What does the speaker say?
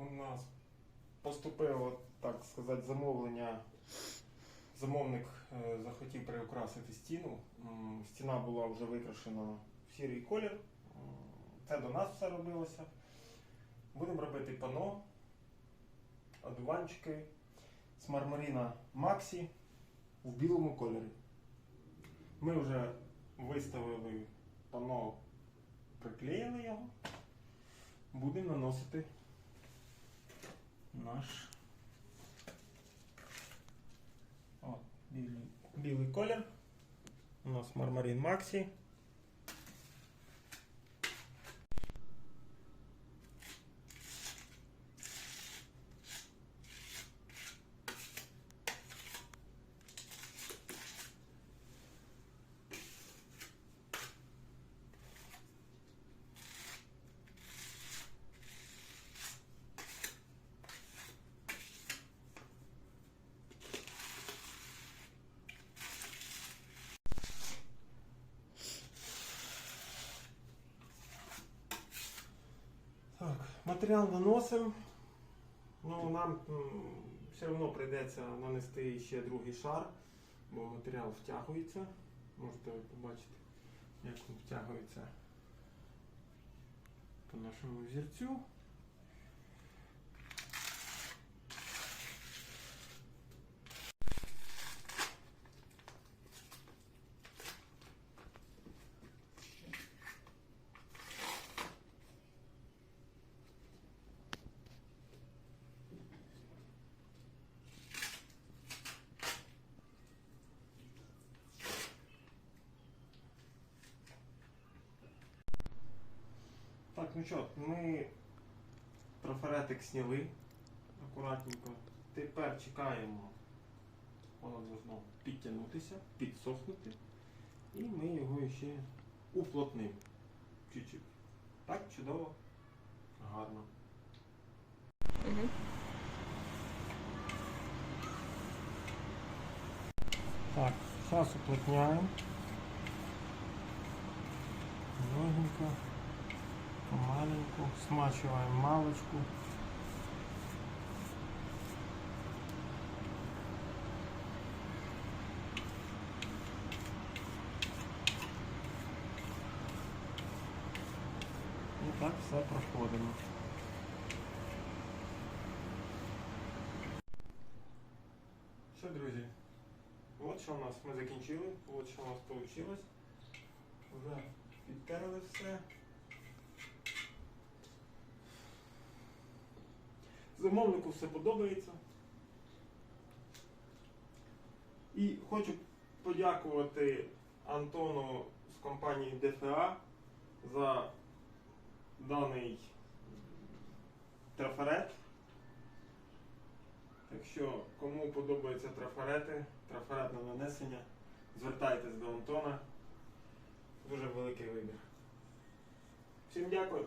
У нас поступило, так сказати, замовлення. Замовник е, захотів приукрасити стіну. Стіна була вже викрашена в сірий колір. Це до нас все робилося. Будемо робити пано, одуванчики з мармарина Максі в білому кольорі. Ми вже виставили пано, приклеїли його будемо наносити наш О, білий, білий колір. У нас мармарин Максі. Так, матеріал наносимо. Ну, нам все одно прийдеться нанести ще другий шар, бо матеріал втягується. Можете побачити, як він втягується по нашому взірцю. Так, ну що, ми трафаретик зняли акуратненько. Тепер чекаємо, воно должно підтягнутися, підсохнути. І ми його ще уплотнимо. Чуть-чуть. Так, чудово, гарно. Угу. Так, зараз уплотняємо. Легенько, помаленьку, смачиваємо малочку. І так все проходимо. Що, друзі? От що у нас ми закінчили, от що у нас вийшло. Вже підтерли все. Замовнику все подобається. І хочу подякувати Антону з компанії ДФА за даний трафарет. Так що, кому подобаються трафарети, трафаретне нанесення, звертайтесь до Антона. Дуже великий вибір. Всім дякую.